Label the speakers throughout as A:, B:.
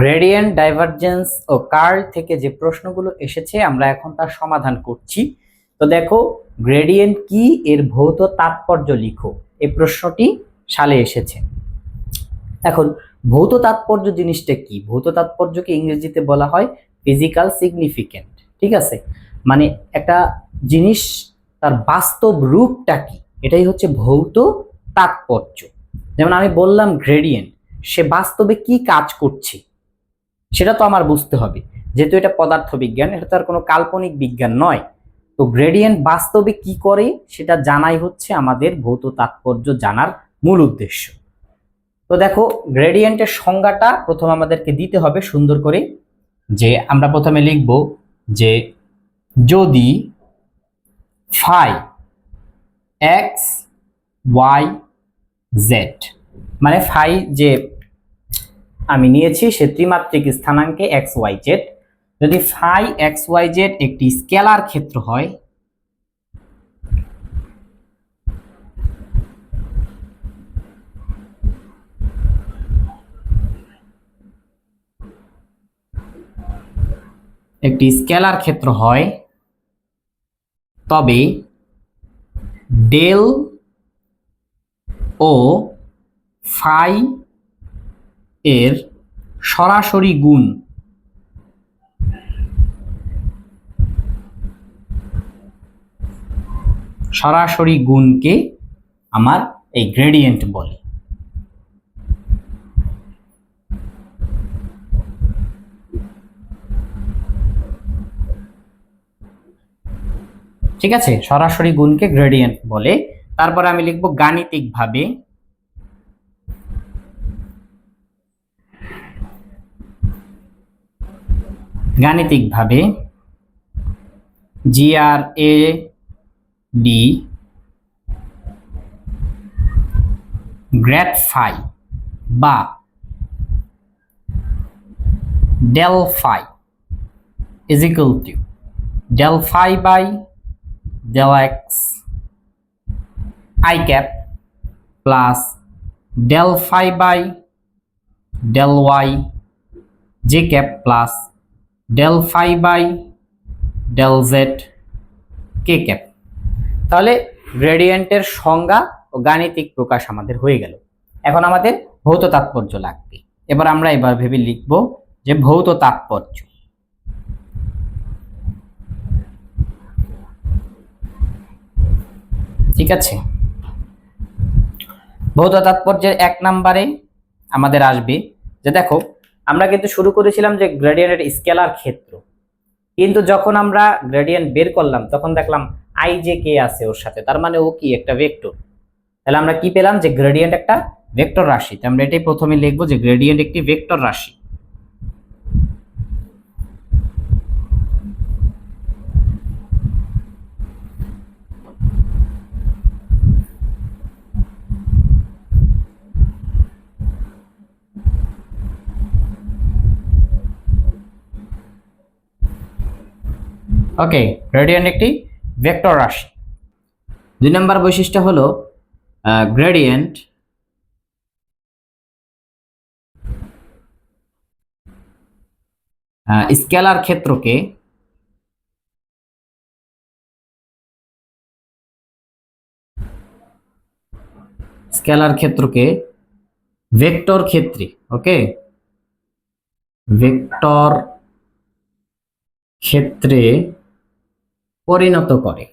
A: Gradient divergence ও curl থেকে যে প্রশ্নগুলো এসেছে, আমরা এখন তার সমাধান করছি। তো দেখো গ্রেডিয়েন্ট কি? এর ভৌত তাৎপর্য লিখো। এই প্রশ্নটি সালে এসেছে। এখন, ভৌত তাৎপর্য জিনিসটা কি? ভৌত তাৎপর্যকে ইংরেজিতে বলা হয় ফিজিক্যাল সিগনিফিকেন্ট ঠিক আছে? মানে একটা জিনিস, তার বাস্তব রূপটা কি? এটাই হচ্ছে ভৌত তাৎপর্য। যেমন আমি বললাম গ্রেডিয়েন্ট সে বাস্তবে কি কাজ করছে? সেটা তো আমার বুঝতে হবে। যেহেতু এটা পদার্থ বিজ্ঞান এটা তো আর কোনো কাল্পনিক বিজ্ঞান নয়। তো গ্রেডিয়েন্ট বাস্তবে কি করে, সেটা জানাই হচ্ছে আমাদের ভৌত তাৎপর্য জানার মূল উদ্দেশ্য। তো দেখো, গ্রেডিয়েন্টের সংজ্ঞাটা প্রথম আমাদেরকে দিতে হবে সুন্দর করে, যে আমরা প্রথমে লিখব যে যদি ফাই এক্স ওয়াই জেড মানে ফাই যে আমি নিয়েছি সে ত্রিমাত্রিক স্থানাঙ্কে এক্স ওয়াই জেড। যদি ফাই এক্স ওয়াই জেড একটি স্কেলার ক্ষেত্র হয়, একটি স্কেলার ক্ষেত্র হয়, তবে ডেল ও ফাই এর সরাসরি গুণ। সরাসরি গুণকে আমার এই গ্রেডিয়েন্ট বলে। ঠিক আছে? সরাসরি গুণকে গ্রেডিয়েন্ট বলে। তারপর আমি লিখব গাণিতিকভাবে গাণিতিকভাবে G R A D grade phi বা del phi is equal to del phi by del x i cap plus del phi by del y j cap plus del phi by del z k cap তাহলে গ্রেডিয়েন্টের সংজ্ঞা ও গাণিতিক প্রকাশ আমাদের হয়ে গেল। এখন আমাদের ভৌত তাৎপর্য লাগবে। এবার আমরা এবার ভেবে লিখব যে ভৌত তাৎপর্য। ঠিক আছে? ভৌত তাৎপর্যের এক নাম্বারে আমাদের আসবে যে দেখো আমরা কিন্তু শুরু করেছিলাম যে গ্রেডিয়েন্টের স্কেলার ক্ষেত্র। কিন্তু যখন আমরা গ্রেডিয়েন্ট বের করলাম, তখন দেখলাম আই যে কে আছে ওর সাথে, তার মানে ও কি একটা ভেক্টর তাহলে আমরা কি পেলাম যে গ্রেডিয়েন্ট একটা ভেক্টর রাশি। তো আমরা এটাই প্রথমে লিখব যে গ্রেডিয়েন্ট একটি ভেক্টর রাশি। ওকে গ্রেডিয়েন্ট একটি ভেক্টর রাশি। দুই নম্বর বৈশিষ্ট্য হলো গ্রেডিয়েন্ট স্কেলার ক্ষেত্রকে স্কেলার ক্ষেত্রকে ভেক্টর ক্ষেত্রে ওকে ভেক্টর ক্ষেত্রে পরিণত করে।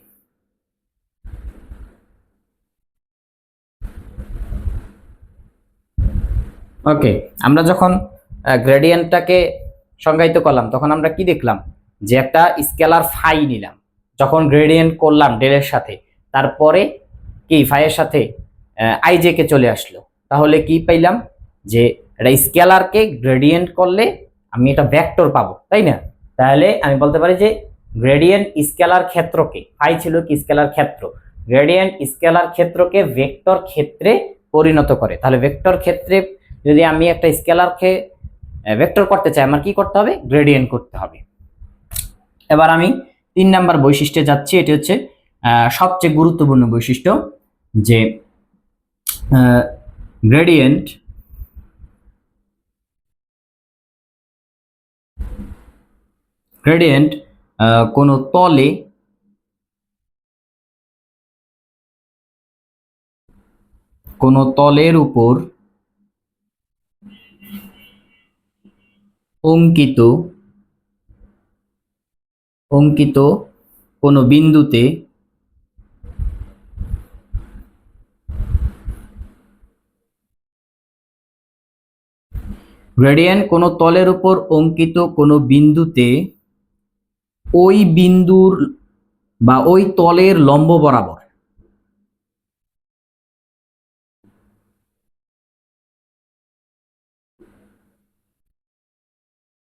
A: ওকে, আমরা যখন গ্রেডিয়েন্টটাকে সংজ্ঞায়িত করলাম, তখন আমরা কি দেখলাম? যে একটা স্কেলার ফাই নিলাম। যখন গ্রেডিয়েন্ট করলাম ডেলের সাথে, তারপরে কি ফাইয়ের সাথে আইজে কে চলে আসলো। তাহলে কি পাইলাম? যে এটা স্কেলারকে গ্রেডিয়েন্ট করলে আমি এটা ভেক্টর পাবো, তাই না? তাহলে আমি বলতে পারি যে গ্রেডিয়েন্ট স্কেলার ক্ষেত্রকে ফাই ছিল কি স্কেলার ক্ষেত্র? গ্রেডিয়েন্ট স্কেলার ক্ষেত্রকে ভেক্টর ক্ষেত্রে পরিণত করে। তাহলে ভেক্টর ক্ষেত্রে যদি আমি একটা স্কেলারকে ভেক্টর করতে চাই, আমার কি করতে হবে? গ্রেডিয়েন্ট করতে হবে। এবার আমি তিন নাম্বার বৈশিষ্ট্যে যাচ্ছি। এটি হচ্ছে সবচেয়ে গুরুত্বপূর্ণ বৈশিষ্ট্য যে গ্রেডিয়েন্ট গ্রেডিয়েন্ট কোনো তলে কোনো তলের উপর অঙ্কিত অঙ্কিত কোনো বিন্দুতে গ্রেডিয়েন্ট কোনো তলের উপর অঙ্কিত কোনো বিন্দুতে ওই বিন্দুর বা ওই তলের লম্ব বরাবর।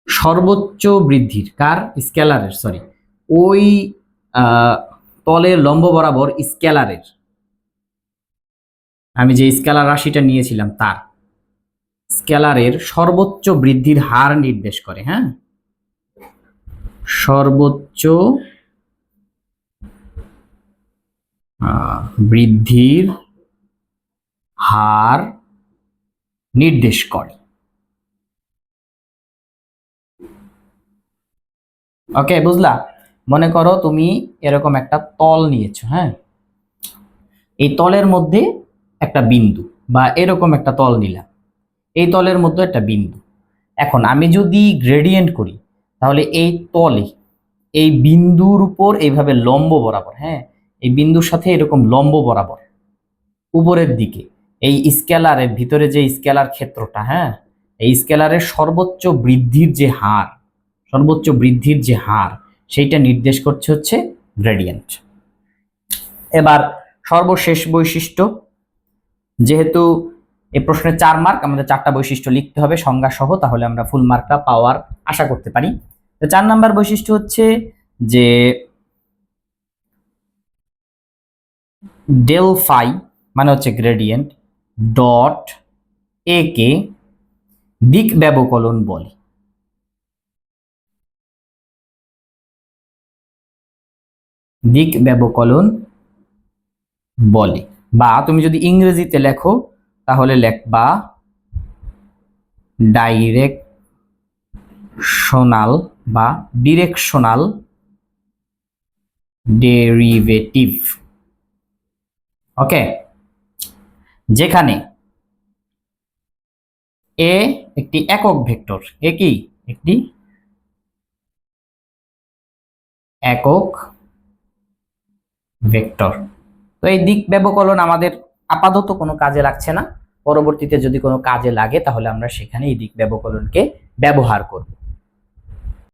A: সর্বোচ্চ বৃদ্ধির, কার? স্কেলারের সরি ওই তলের লম্ব বরাবর স্কেলারের। আমি যে স্কেলার রাশিটা নিয়েছিলাম তার। স্কেলারের সর্বোচ্চ বৃদ্ধির হার নির্দেশ করে হ্যাঁ? সর্বোচ্চ বৃদ্ধির হার নির্দেশ করে। ওকে, বুঝলা? মনে করো তুমি এরকম একটা তল নিয়েছো হ্যাঁ? এই তলের মধ্যে একটা বিন্দু বা এরকম একটা তল নিলাম। এই তলের মধ্যে একটা বিন্দু। এখন আমি যদি গ্রেডিয়েন্ট করি তাহলে এই তলে, এই বিন্দুর উপর এইভাবে লম্ব বরাবর হ্যাঁ? এই বিন্দুর সাথে এরকম লম্ব বরাবর, উপরের দিকে, এই স্কেলারের ভিতরে যে স্কেলার ক্ষেত্রটা হ্যাঁ? এই স্কেলারের সর্বোচ্চ বৃদ্ধির যে হার, সর্বোচ্চ বৃদ্ধির যে হার, সেইটা নির্দেশ করছে হচ্ছে গ্রেডিয়েন্ট এবার সর্বশেষ বৈশিষ্ট্য, যেহেতু এই প্রশ্নের চার মার্ক আমাদের চারটা বৈশিষ্ট্য লিখতে হবে সংজ্ঞা সহ তাহলে আমরা ফুল মার্কটা পাওয়ার আশা করতে পারি। তো চার নাম্বার বৈশিষ্ট্য হচ্ছে যে ডেল ফাই মানে হচ্ছে গ্রেডিয়েন্ট ডট এ কে দিক ব্যবকলন বলে। দিক ব্যবকলন বলে। বা তুমি যদি ইংরেজিতে লেখো তাহলে লেখবা ডাইরেকশনাল বা ডিরেকশনাল ডেরিভেটিভ। ওকে? যেখানে এ একটি একক ভেক্টর, এ কি? একটি একক ভেক্টর। তো এই দিক ব্যবকলন আমাদের আপাতত কোনো কাজে লাগছে না। পরবর্তীতে যদি কোনো কাজে লাগে তাহলে আমরা সেখানে এই দিক ব্যবকলনকে ব্যবহার করব।